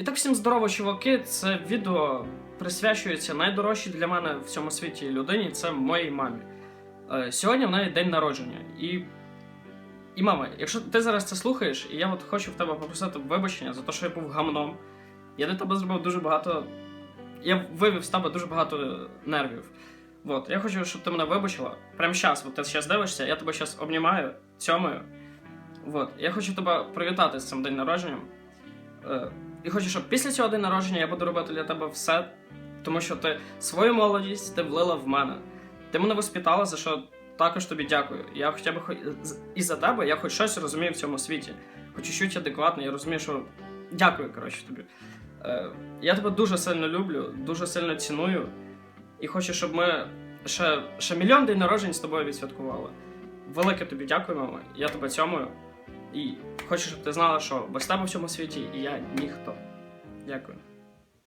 І так всім здорово, чуваки. Це відео присвячується найдорожчій для мене в цьому світі людині це моїй мамі. Е, Сьогодні в неї день народження. І. І мама, якщо ти зараз це слухаєш, і я от хочу в тебе попросити вибачення за те, що я був гамном. Я для тебе зробив дуже багато. Я вивів з тебе дуже багато нервів. От, я хочу, щоб ти мене вибачила. Прямо зараз, от ти зараз дивишся, я тебе зараз обнімаю, цьомаю. От, я хочу тебе привітати з цим день народженням. Е, і хочу, щоб після цього день народження я буду робити для тебе все, тому що ти свою молодість ти влила в мене. Ти мене воспитала, за що також тобі дякую. Я хоча б і за тебе я хоч щось розумію в цьому світі. Хоч чуть адекватно, я розумію, що дякую, коротше, тобі. Е, я тебе дуже сильно люблю, дуже сильно ціную. І хочу, щоб ми ще, ще мільйон день народжень з тобою відсвяткували. Велике тобі дякую, мама. Я тебе цьомую. І хочу, щоб ти знала, що без тебе в цьому світі я ніхто. Дякую.